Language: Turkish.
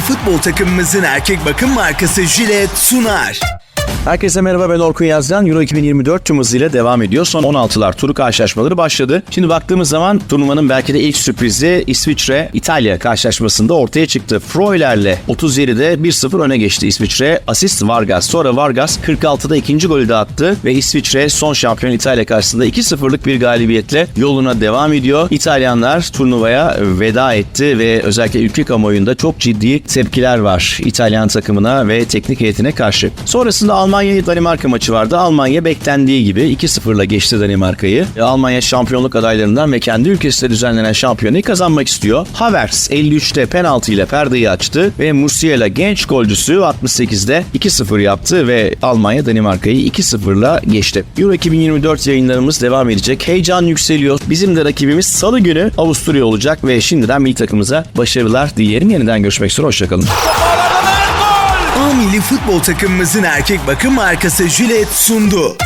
futbol takımımızın erkek bakım markası Gillette sunar. Herkese merhaba ben Orkun Yazdan. Euro 2024 tüm hızıyla devam ediyor. Son 16'lar turu karşılaşmaları başladı. Şimdi baktığımız zaman turnuvanın belki de ilk sürprizi İsviçre İtalya karşılaşmasında ortaya çıktı. Freuler'le 37'de 1-0 öne geçti İsviçre. Asist Vargas. Sonra Vargas 46'da ikinci golü de attı ve İsviçre son şampiyon İtalya karşısında 2-0'lık bir galibiyetle yoluna devam ediyor. İtalyanlar turnuvaya veda etti ve özellikle ülke kamuoyunda çok ciddi tepkiler var İtalyan takımına ve teknik heyetine karşı. Sonrasında Almanya-Danimarka maçı vardı. Almanya beklendiği gibi 2-0'la geçti Danimarka'yı. E, Almanya şampiyonluk adaylarından ve kendi ülkesinde düzenlenen şampiyonayı kazanmak istiyor. Havertz 53'te penaltı ile perdeyi açtı ve Musiala genç golcüsü 68'de 2-0 yaptı ve Almanya Danimarka'yı 2-0'la geçti. Euro 2024 yayınlarımız devam edecek. Heyecan yükseliyor. Bizim de rakibimiz salı günü Avusturya olacak ve şimdiden milli takımımıza başarılar dileyelim. Yeniden görüşmek üzere. Hoşçakalın. A milli futbol takımımızın erkek bakım markası Gillette sundu.